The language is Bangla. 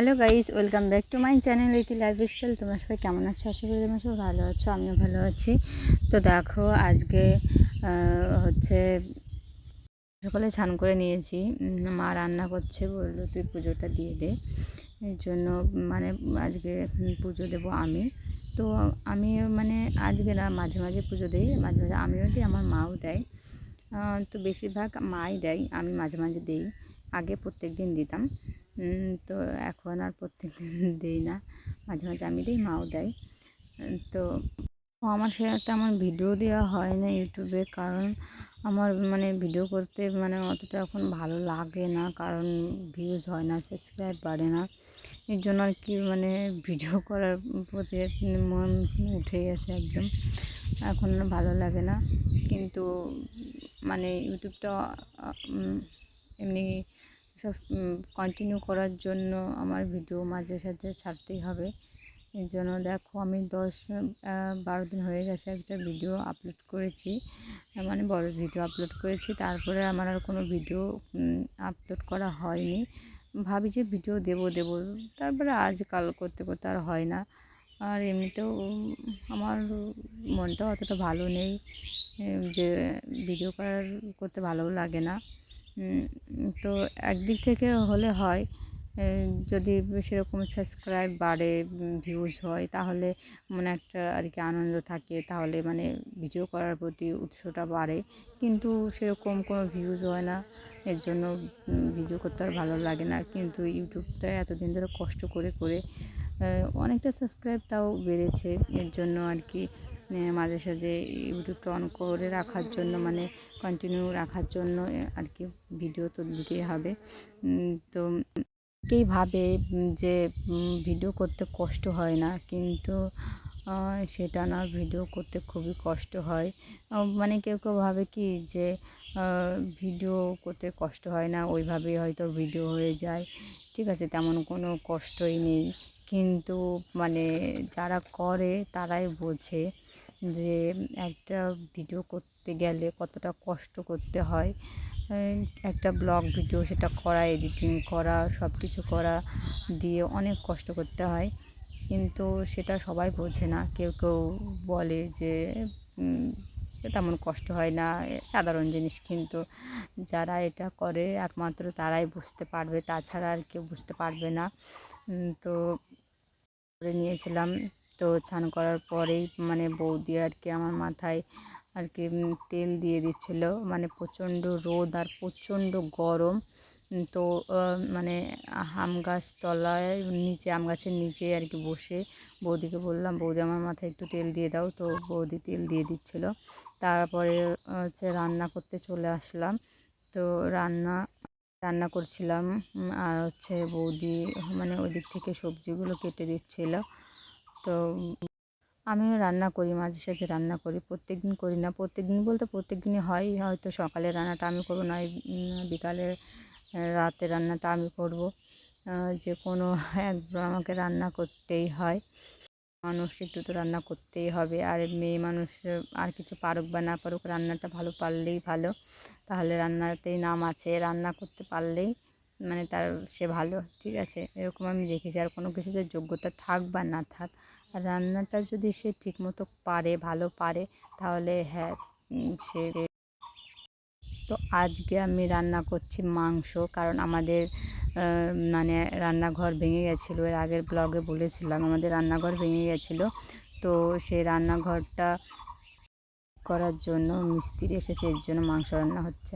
Hello guys welcome back to my channel Iti lifestyle তোমরা সবাই কেমন আছো? আশা করি তোমরা সবাই ভালো আছো, আমিও ভালো আছি। তো দেখো, আজকে হচ্ছে সকালে স্নান করে নিয়েছি। মা রান্না করছে, বলল তুই পুজোটা দিয়ে দে। এর জন্য মানে আজকে পুজো দেবো আমি। তো আমি মানে আজকে না, মাঝে মাঝে পুজো দিই, মাঝে মাঝে আমিও দিই, আমার মাও দেয়। তো বেশিরভাগ মাই দেয়, আমি মাঝে মাঝে দিই। আগে প্রত্যেক দিন দিতাম। তো এখন আর প্রত্যেক দিন দিই না। মাঝে মাঝে আমি দিই, মাও দেয়। তো আমার সে তেমন ভিডিও দেওয়া হয় না ইউটিউবে কারণ আমার মানে ভিডিও করতে মানে অতটা এখন ভালো লাগে না, কারণ ভিউজ হয় না সাবস্ক্রাইব বাড়ে না। এর জন্য আর কি মানে ভিডিও করার প্রতি মন উঠে গেছে একদম। এখন আর ভালো লাগে না। কিন্তু মানে ইউটিউবটা এমনি সব কন্টিনিউ করার জন্য আমার ভিডিও মাঝে সাঝে ছাড়তেই হবে। এর জন্য দেখো আমি দশ বারো দিন হয়ে গেছে একটা ভিডিও আপলোড করেছি। মানে বড় ভিডিও আপলোড করেছি। তারপরে আমার আর কোনো ভিডিও আপলোড করা হয়নি। ভাবি যে ভিডিও দেবো দেবো। তারপরে আজকাল করতে করতে আর হয় না। আর এমনিতেও আমার মনটা অতটা ভালো নেই যে ভিডিও করার করতে ভালোও লাগে না। তো একদিক থেকে হলে হয় যদি সেরকম সাবস্ক্রাইব বাড়ে ভিউজ হয়, তাহলে মানে একটা আর কি আনন্দ থাকে, তাহলে মানে ভিডিও করার প্রতি উৎসটা বাড়ে। কিন্তু সেরকম কোনো ভিউজ হয় না, এর জন্য ভিডিও করতে আর ভালো লাগে না। কিন্তু ইউটিউবটা এতদিন ধরে কষ্ট করে করে অনেকটা সাবস্ক্রাইব তাও বেড়েছে, এর জন্য আর কি মাঝে সাঝে ইউটিউবটা অন করে রাখার জন্য মানে কন্টিনিউ রাখার জন্য আর কি ভিডিও তো দিতেই হবে। তো অনেকেই ভাবে যে ভিডিও করতে কষ্ট হয় না, কিন্তু সেটা না ভিডিও করতে খুবই কষ্ট হয়। মানে কেউ কেউ ভাবে কি, যে ভিডিও করতে কষ্ট হয় না, ওইভাবেই হয়তো ভিডিও হয়ে যায়। ঠিক আছে, তেমন কোনো কষ্টই নেই। কিন্তু মানে যারা করে, তারাই বোঝে। যে একটা ভিডিও করতে গেলে কতটা কষ্ট করতে হয় একটা ব্লগ ভিডিও সেটা করা এডিটিং করা সব কিছু করা দিয়ে অনেক কষ্ট করতে হয়। কিন্তু সেটা সবাই বোঝে না। কেউ কেউ বলে যে তেমন কষ্ট হয় না সাধারণ জিনিস। কিন্তু যারা এটা করে একমাত্র তারাই বুঝতে পারবে। তাছাড়া আর কেউ বুঝতে পারবে না। তো করে নিয়েছিলাম তো স্নান করার পরেই মানে বৌদি আর কি আমার মাথায় আর কি তেল দিয়ে দিচ্ছিল। মানে প্রচণ্ড রোদ আর প্রচণ্ড গরম। তো মানে আম গাছ তলায়, নিচে, আম গাছের নিচে আর কি বসে বৌদিকে বললাম, বৌদি আমার মাথায় একটু তেল দিয়ে দাও। তো বৌদি তেল দিয়ে দিচ্ছিল। তারপরে হচ্ছে রান্না করতে চলে আসলাম। তো রান্না রান্না করছিলাম আর হচ্ছে বৌদি মানে ওই দিক থেকে সবজিগুলো কেটে দিচ্ছিল। তো আমিও রান্না করি, মাঝে সাঝে রান্না করি। প্রত্যেক দিন করি না। প্রত্যেক দিন বলতে প্রত্যেক দিনই হয়, হয়তো সকালে রান্নাটা আমি করব না বিকালে রাতে রান্নাটা আমি করব। যে কোনো একবার আমাকে রান্না করতেই হয়। মানুষ একটু তো রান্না করতেই হবে। আর মেয়ে মানুষ, আর কিছু পারুক বা না পারুক, রান্নাটা ভালো পারলেই ভালো। তাহলে রান্নাতেই নাম আছে। রান্না করতে পারলেই মানে তার সে ভালো, ঠিক আছে? এরকম আমি দেখেছি। আর কোনো কিছুতে যোগ্যতা থাক বা না থাক, আর রান্নাটা যদি সে ঠিকমতো পারে, ভালো পারে, তাহলে হ্যাঁ সে তো আজকে আমি রান্না করছি মাংস, কারণ আমাদের মানে রান্নাঘর ভেঙে গেছিল। এর আগের ব্লগে বলেছিলাম, আমাদের রান্নাঘর ভেঙে গেছিল। তো সেই রান্নাঘরটা করার জন্য মিস্ত্রি এসেছে, এর জন্য মাংস রান্না হচ্ছে।